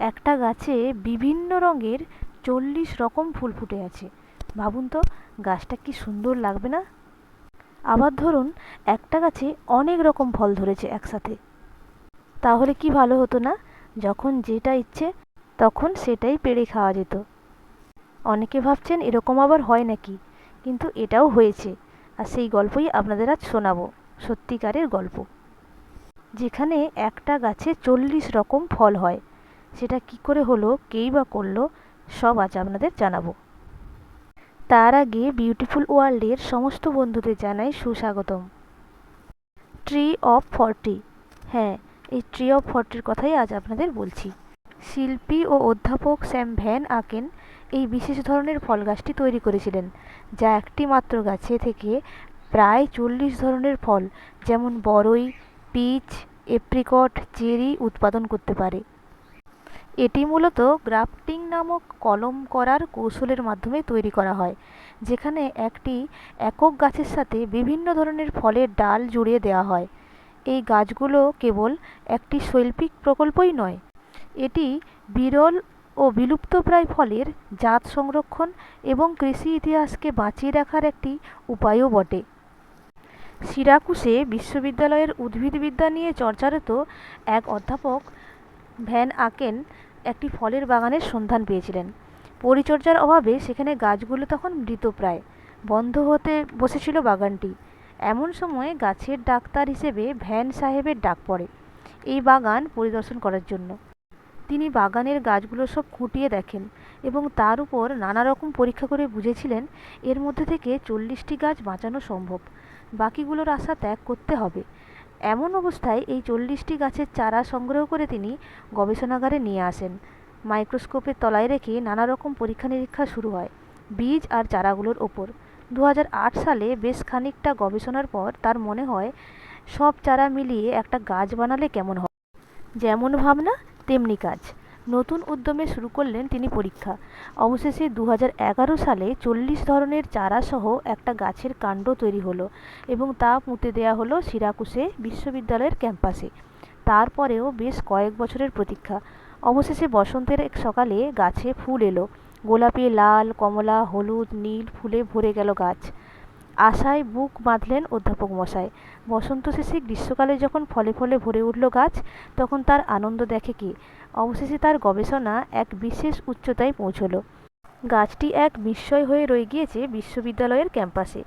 একটা গাছে বিভিন্ন রঙের চল্লিশ রকম ফুল ফুটে আছে। ভাবুন তো, গাছটা কি সুন্দর লাগবে না? আবার ধরুন, একটা গাছে অনেক রকম ফল ধরেছে একসাথে। তাহলে কি ভালো হতো না? যখন যেটা ইচ্ছে, তখন সেটাই পেড়ে খাওয়া যেত। অনেকে ভাবছেন এরকম আবার হয় নাকি? কিন্তু এটাও হয়েছে। আর সেই গল্পই আপনাদের আজ শোনাবো। সত্যিকারের গল্প। যেখানে একটা গাছে চল্লিশ রকম ফল হয়। সেটা কি করে হলো, কেই বা করল, সব আজ আপনাদের জানাব। তার আগে বিউটিফুল ওয়ার্ল্ডের সমস্ত বন্ধুদের জানাই সুস্বাগতম। ট্রি অফ ফর্টি হ্যাঁ এই ট্রি অফ ফর্টির কথাই আজ আপনাদের বলছি। শিল্পী ও অধ্যাপক স্যাম ভ্যান আকেন এই বিশেষ ধরনের ফল গাছটি তৈরি করেছিলেন, যা একটি মাত্র গাছে থেকে প্রায় চল্লিশ ধরনের ফল, যেমন বরই, পিচ, এপ্রিকট, চেরি উৎপাদন করতে পারে। এটি মূলত গ্রাফটিং নামক কলম করার কৌশলের মাধ্যমে তৈরি করা হয়, যেখানে একটি একক গাছের সাথে বিভিন্ন ধরনের ফলের ডাল জুড়িয়ে দেওয়া হয়। এই গাছগুলো কেবল একটি শৈল্পিক প্রকল্পই নয়, এটি বিরল ও বিলুপ্তপ্রায় ফলের জাত সংরক্ষণ এবং কৃষি ইতিহাসকে বাঁচিয়ে রাখার একটি উপায়ও বটে। সিরাকুসে বিশ্ববিদ্যালয়ের উদ্ভিদবিদ্যা নিয়ে চর্চারত এক অধ্যাপক ভ্যান আকেন একটি ফলের বাগানের সন্ধান পেয়েছিলেন। পরিচর্যার অভাবে সেখানে গাছগুলো তখন মৃতপ্রায় বন্ধ হতে বসেছিল বাগানটি। এমন সময় গাছের ডাক্তার হিসেবে ভ্যান সাহেবের ডাক পড়ে এই বাগান পরিদর্শন করার জন্য। তিনি বাগানের গাছগুলো সব খুঁটিয়ে দেখেন এবং তার উপর নানা রকম পরীক্ষা করে বুঝেছিলেন এর মধ্যে থেকে চল্লিশটি গাছ বাঁচানো সম্ভব। বাকিগুলোর আশা ত্যাগ করতে হবে। এমন অবস্থায় এই চল্লিশটি গাছের চারা সংগ্রহ করে তিনি গবেষণাগারে নিয়ে আসেন। মাইক্রোস্কোপের তলায় রেখে নানা রকম পরীক্ষা নিরীক্ষা শুরু হয় বীজ আর চারাগুলোর ওপর। দু হাজার আট সালে বেশ খানিকটা গবেষণার পর তার মনে হয়, সব চারা মিলিয়ে একটা গাছ বানালে কেমন হয়? যেমন ভাবনা, তেমনি কাজ। নতুন উদ্যমে শুরু করলেন তিনি পরীক্ষা। অবশেষে দু হাজার এগারো সালে চল্লিশ ধরনের চারাসহ একটা গাছের কাণ্ড তৈরি হলো এবং তা পুঁতে দেওয়া হলো সিরাকুসে বিশ্ববিদ্যালয়ের ক্যাম্পাসে। তারপরেও বেশ কয়েক বছরের প্রতীক্ষা। অবশেষে বসন্তের এক সকালে গাছে ফুল এলো। গোলাপি লাল, কমলা, হলুদ, নীল ফুলে ভরে গেল গাছ। আশায় বুক বাঁধলেন অধ্যাপক মশাই। বসন্ত শেষে গ্রীষ্মকালে যখন ফলে ফলে ভরে উঠল গাছ, তখন তার আনন্দ দেখে কি? অবশেষে তার গবেষণা এক বিশেষ উচ্চতায় পৌঁছল। গাছটি এক বিস্ময় হয়ে রয়ে গিয়েছে বিশ্ববিদ্যালয়ের ক্যাম্পাসে।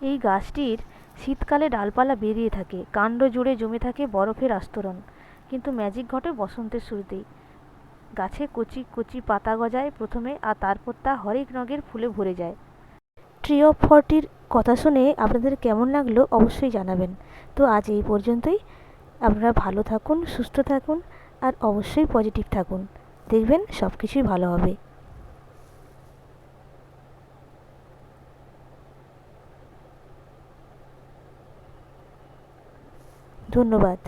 এই গাছটির শীতকালে ডালপালা বেরিয়ে থাকে, কাণ্ড জুড়ে জমে থাকে বরফের আস্তরণ। কিন্তু ম্যাজিক ঘটে বসন্তের শুরুতেই। গাছে কচি কচি পাতা গজায় প্রথমে, আর তারপর তা হরেক রঙের ফুলে ভরে যায়। ট্রি অফ ফর্টির কথা শুনে আপনাদের কেমন লাগল অবশ্যই জানাবেন। তো আজ এই পর্যন্তই। আপনারা ভালো থাকুন, সুস্থ থাকুন, আর অবশ্যই পজিটিভ থাকুন। দেখবেন সব কিছুই ভালো হবে। ধন্যবাদ।